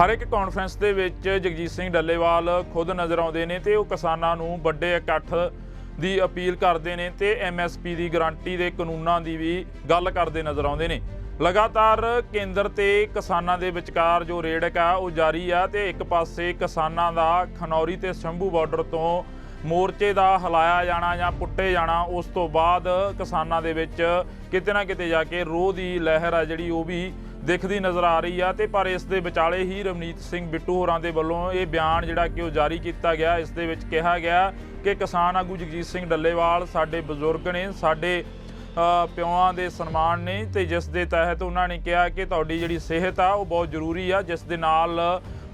ਹਰ ਇੱਕ ਕਾਨਫਰੰਸ ਦੇ ਵਿੱਚ ਜਗਜੀਤ ਸਿੰਘ ਡੱਲੇਵਾਲ ਖੁਦ ਨਜ਼ਰ ਆਉਂਦੇ ਨੇ ਤੇ ਉਹ ਕਿਸਾਨਾਂ ਨੂੰ ਵੱਡੇ ਇਕੱਠ ਦੀ ਅਪੀਲ ਕਰਦੇ ਨੇ ਤੇ ਐਮਐਸਪੀ ਦੀ ਗਾਰੰਟੀ ਦੇ ਕਾਨੂੰਨਾਂ ਦੀ ਵੀ ਗੱਲ ਕਰਦੇ ਨਜ਼ਰ ਆਉਂਦੇ ਨੇ। ਲਗਾਤਾਰ ਕੇਂਦਰ ਤੇ ਕਿਸਾਨਾਂ ਦੇ ਵਿਚਕਾਰ ਜੋ ਰੇੜਕ ਆ, ਉਹ ਜਾਰੀ ਆ ਤੇ ਇੱਕ ਪਾਸੇ ਕਿਸਾਨਾਂ ਦਾ ਖਨੌਰੀ ਤੇ ਸ਼ੰਭੂ ਬਾਰਡਰ ਤੋਂ ਮੋਰਚੇ ਦਾ ਹਲਾਇਆ ਜਾਣਾ ਜਾਂ ਪੁੱਟੇ ਜਾਣਾ, ਉਸ ਤੋਂ ਬਾਅਦ ਕਿਸਾਨਾਂ ਦੇ ਵਿੱਚ ਕਿਤੇ ਨਾ ਕਿਤੇ ਜਾ ਕੇ ਰੋਹ ਦੀ ਲਹਿਰ ਆ ਜਿਹੜੀ ਉਹ ਵੀ ਦਿਖਦੀ ਨਜ਼ਰ ਆ ਰਹੀ ਆ ਤੇ ਪਰ ਇਸ ਦੇ ਵਿਚਾਲੇ ਹੀ ਰਵਨੀਤ ਸਿੰਘ ਬਿੱਟੂ ਹੋਰਾਂ ਦੇ ਵੱਲੋਂ ਇਹ ਬਿਆਨ ਜਿਹੜਾ ਕਿ ਉਹ ਜਾਰੀ ਕੀਤਾ ਗਿਆ। ਇਸ ਦੇ ਵਿੱਚ ਕਿਹਾ ਗਿਆ ਕਿ ਕਿਸਾਨ ਆਗੂ ਜਗਜੀਤ ਸਿੰਘ ਡੱਲੇਵਾਲ ਸਾਡੇ ਬਜ਼ੁਰਗ ਨੇ ਸਾਡੇ ਅ, ਪਿਓਾਂ ਦੇ ਸਨਮਾਨ ਨੇ ਤੇ ਜਿਸ ਦੇ ਤਹਿਤ ਉਹਨਾਂ ਨੇ ਕਿਹਾ ਕਿ ਤੁਹਾਡੀ ਜਿਹੜੀ ਸਿਹਤ ਆ ਉਹ ਬਹੁਤ ਜ਼ਰੂਰੀ ਆ ਜਿਸ ਦੇ ਨਾਲ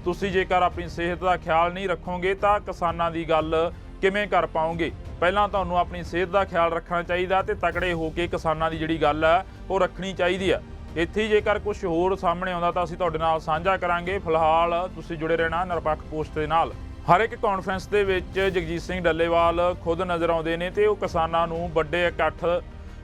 ਤੁਸੀਂ ਜੇਕਰ ਆਪਣੀ ਸਿਹਤ ਦਾ ਖਿਆਲ ਨਹੀਂ ਰੱਖੋਗੇ ਤਾਂ ਕਿਸਾਨਾਂ ਦੀ ਗੱਲ ਕਿਵੇਂ ਕਰ ਪਾਓਗੇ? ਪਹਿਲਾਂ ਤੁਹਾਨੂੰ ਆਪਣੀ ਸਿਹਤ ਦਾ ਖਿਆਲ ਰੱਖਣਾ ਚਾਹੀਦਾ ਤੇ ਤਕੜੇ ਹੋ ਕੇ ਕਿਸਾਨਾਂ ਦੀ ਜਿਹੜੀ ਗੱਲ ਆ ਉਹ ਰੱਖਣੀ ਚਾਹੀਦੀ ਆ। ਇੱਥੇ ਜੇਕਰ ਕੁਝ ਹੋਰ ਸਾਹਮਣੇ ਆਉਂਦਾ ਤਾਂ ਅਸੀਂ ਤੁਹਾਡੇ ਨਾਲ ਸਾਂਝਾ ਕਰਾਂਗੇ। ਫਿਲਹਾਲ ਤੁਸੀਂ ਜੁੜੇ ਰਹਿਣਾ ਨਿਰਪੱਖ ਪੋਸਟ ਦੇ ਨਾਲ। ਹਰ ਇੱਕ ਕਾਨਫਰੰਸ ਦੇ ਵਿੱਚ ਜਗਜੀਤ ਸਿੰਘ ਡੱਲੇਵਾਲ ਖੁਦ ਨਜ਼ਰ ਆਉਂਦੇ ਨੇ ਤੇ ਉਹ ਕਿਸਾਨਾਂ ਨੂੰ ਵੱਡੇ ਇਕੱਠ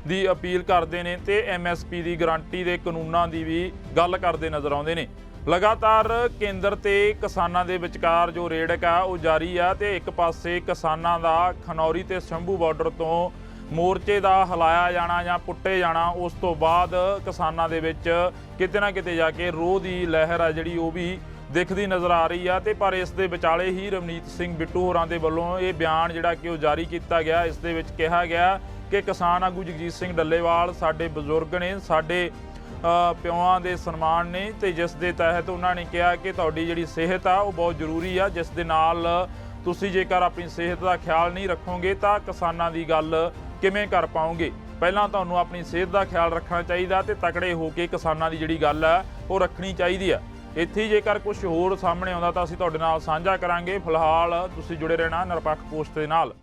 ਦੀ ਅਪੀਲ ਕਰਦੇ ਨੇ ਤੇ ਐਮਐਸਪੀ ਦੀ ਗਾਰੰਟੀ ਦੇ ਕਾਨੂੰਨਾਂ ਦੀ ਵੀ ਗੱਲ ਕਰਦੇ ਨਜ਼ਰ ਆਉਂਦੇ ਨੇ। ਲਗਾਤਾਰ ਕੇਂਦਰ ਤੇ ਕਿਸਾਨਾਂ ਦੇ ਵਿਚਕਾਰ ਜੋ ਰੇੜਕ ਆ, ਉਹ ਜਾਰੀ ਆ ਤੇ ਇੱਕ ਪਾਸੇ ਕਿਸਾਨਾਂ ਦਾ ਖਨੌਰੀ ਤੇ ਸ਼ੰਭੂ ਬਾਰਡਰ ਤੋਂ ਮੋਰਚੇ ਦਾ ਹਲਾਇਆ ਜਾਣਾ ਜਾਂ ਪੁੱਟੇ ਜਾਣਾ, ਉਸ ਤੋਂ ਬਾਅਦ ਕਿਸਾਨਾਂ ਦੇ ਵਿੱਚ ਕਿਤੇ ਨਾ ਕਿਤੇ ਜਾ ਕੇ ਰੋਹ ਦੀ ਲਹਿਰ ਆ ਜਿਹੜੀ ਉਹ ਵੀ ਦਿਖਦੀ ਨਜ਼ਰ ਆ ਰਹੀ ਆ। ਤੇ ਪਰ ਇਸ ਦੇ ਵਿਚਾਲੇ ਹੀ ਰਵਨੀਤ ਸਿੰਘ ਬਿੱਟੂ ਹੋਰਾਂ ਦੇ ਵੱਲੋਂ ਇਹ ਬਿਆਨ ਜਿਹੜਾ ਕਿ ਉਹ ਜਾਰੀ ਕੀਤਾ ਗਿਆ। ਇਸ ਦੇ ਵਿੱਚ ਕਿਹਾ ਗਿਆ ਕਿ ਕਿਸਾਨ ਆਗੂ ਜਗਜੀਤ ਸਿੰਘ ਡੱਲੇਵਾਲ ਸਾਡੇ ਬਜ਼ੁਰਗ ਨੇ, ਸਾਡੇ ਪਿਓਆਂ ਦੇ ਸਨਮਾਨ ਨੇ ਤੇ ਜਿਸ ਦੇ ਤਹਿਤ ਉਹਨਾਂ ਨੇ ਕਿਹਾ ਕਿ ਤੁਹਾਡੀ ਜਿਹੜੀ ਸਿਹਤ ਆ ਉਹ ਬਹੁਤ ਜ਼ਰੂਰੀ ਆ। ਜਿਸ ਦੇ ਨਾਲ ਤੁਸੀਂ ਜੇਕਰ ਆਪਣੀ ਸਿਹਤ ਦਾ ਖਿਆਲ ਨਹੀਂ ਰੱਖੋਗੇ ਤਾਂ ਕਿਸਾਨਾਂ ਦੀ ਗੱਲ ਕਿਵੇਂ ਕਰ ਪਾਓਗੇ ਪਹਿਲਾਂ ਤੁਹਾਨੂੰ ਆਪਣੀ ਸਿਹਤ ਦਾ ਖਿਆਲ ਰੱਖਣਾ ਚਾਹੀਦਾ ਤੇ ਤਕੜੇ ਹੋ ਕੇ ਕਿਸਾਨਾਂ ਦੀ ਜਿਹੜੀ ਗੱਲ ਆ, ਉਹ ਰੱਖਣੀ ਚਾਹੀਦੀ ਆ। ਇੱਥੇ ਜੇਕਰ ਕੁਝ ਹੋਰ ਸਾਹਮਣੇ ਆਉਂਦਾ ਤਾਂ ਅਸੀਂ ਤੁਹਾਡੇ ਨਾਲ ਸਾਂਝਾ ਕਰਾਂਗੇ। ਫਿਲਹਾਲ ਤੁਸੀਂ ਜੁੜੇ ਰਹਿਣਾ ਨਿਰਪੱਖ ਪੋਸਟ ਦੇ ਨਾਲ।